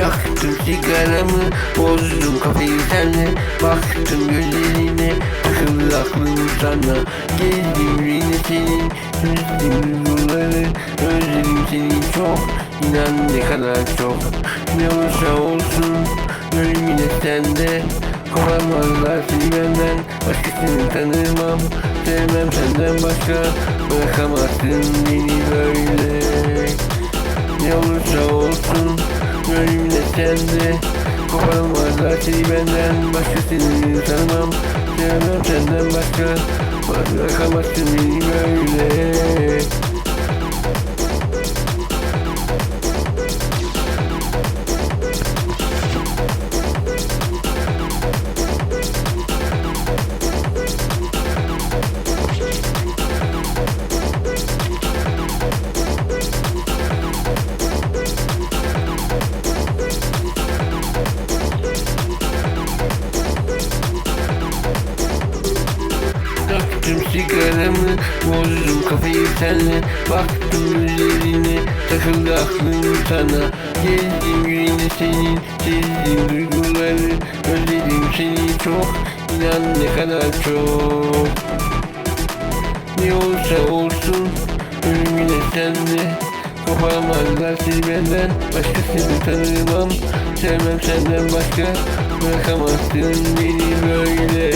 Yaktım sigaramı Bozdum kafayı senle. Baktım gözlerine Takıldı aklım sana. Gezdim yine senin Üzdüm duyguları Özledim seni çok İnan ne kadar çok. Ne olursa olsun Ölüm yine sende. Kovamazlar seni benden Başkasını tanımam. Sevmem senden başka Bırakamazsın beni böyle. Ne olursa olsun Ölüm de sende Koparamazlar seni benden Başkasını tanımam. Sevmem senden başka Bırakamazsın beni böyle Yaktım sigaramı Bozdum kafayı senle Baktım üzerine Takıldı aklım sana Gezdim yüreğine senin Sezdim duyguları. Özledim seni çok İnan ne kadar çok. Ne olursa olsun Ölüm yine sende Koparamazlar seni benden Başkasını tanımam. Sevmem senden başka Bırakamazsın beni böyle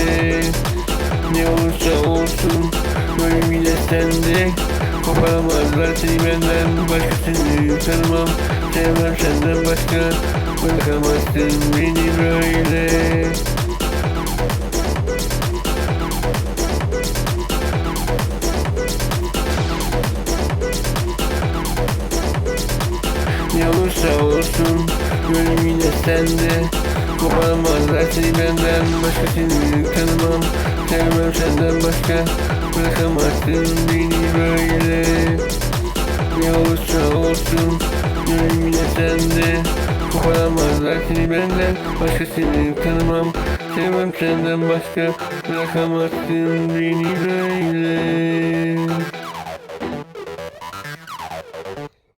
olsun yine sende Koparamazlar seni benden Başkasını tanımam Sevmem senden başka Bırakamazsın beni böyle Ne olursa olsun Ölüm yine sende Koparamazlar seni benden Başkasını tanımam Sevmem senden başka Bırakamazsın beni böyle Ne olursa olsun Ölüm yine sende Koparamazlar seni benden Başkasını tanımam Sevmem senden başka Bırakamazsın beni böyle